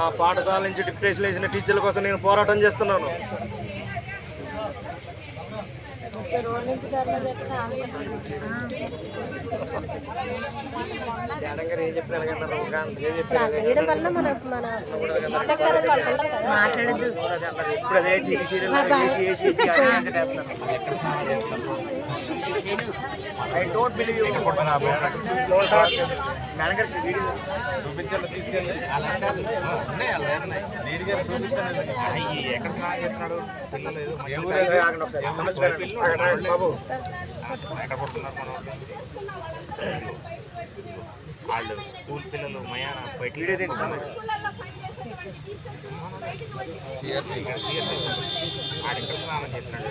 నా పాఠశాల నుంచి డిప్యూటేషన్ వేసిన టీచర్ల కోసం నేను పోరాటం చేస్తున్నాను. ఇప్పుడు అదే TV serial AC AC I don't believe madam గారికి వీడియో చూపించాలి తీసుకెళ్ళి. అలా కాదు ఉన్నాయి అలా ఉన్నాయి నీట్గా చూపిస్తాను ఎక్కడ స్నానం చేస్తున్నాడు? పిల్లలు ఎక్కడ కొడుతున్నారు మన వాళ్ళు. స్కూల్ పిల్లలు మయాన బయట వీడియో తీయండి. సమస్య ఆడ ఎక్కడ స్నానం చేస్తున్నాడు?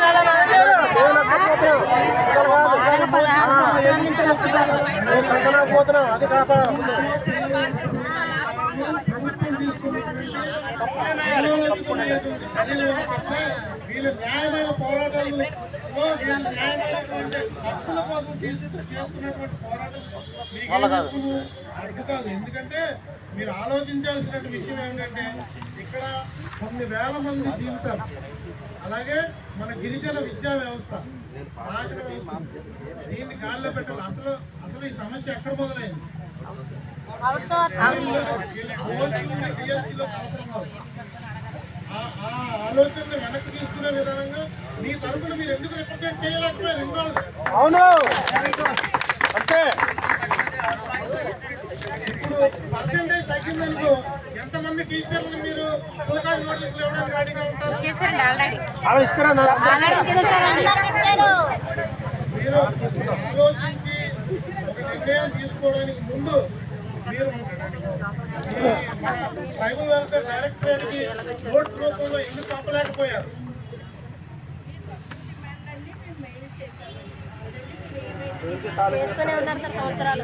సమస్య విస్తరించలేదు అది కాపాడాలి న్యాయమైన పోరాటాలు హక్కుల కోసం చేస్తున్నటువంటి పోరాటం ఎందుకంటే మీరు ఆలోచించాల్సిన విషయం ఏమిటంటే ఇక్కడ కొన్ని వేల మంది జీవితాలు అలాగే మన గిరిజన విద్యా వ్యవస్థ. రాజన వ్యవస్థ. దీన్ని గాల్లో పెట్టాలి. అసలు అసలు ఈ సమస్య ఎక్కడ మొదలైంది? ఆ- ఆ ఆలోచనని వెనక్కి తీసుకునే విధానంగా మీ తరపున మీరు ఎందుకు రిప్రజెంట్ చేయలేకపోయారు? ఇన్ని రోజులు? అవును. అంతే. ఇప్పుడు పర్సెంటేజ్ తగ్గిందనుకో ఎంతమంది టీచర్లు మీరు సోకాల్ నోటీసులు ఇవ్వడానికి రెడీగా ఉంటారు? చేశారండి ఆల్రెడీ. అలా ఇస్తారా నా ఆల్రెడీ చేశారండి మీరు ఆలోచించి ఒక నిర్ణయం తీసుకోవడానికి ముందు మీరు ట్రైబల్ వెల్ఫేర్ డైరెక్టరేట్కి ఓట్ రూపంలో ఎందుకు పంపలేకపోయారు? చేస్తూనే ఉన్నారు సార్ సంవత్సరాలు.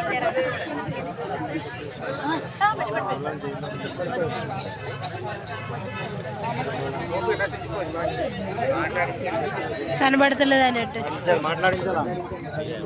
కనబడతలేదు అన్నట్టు మాట్లాడించాలా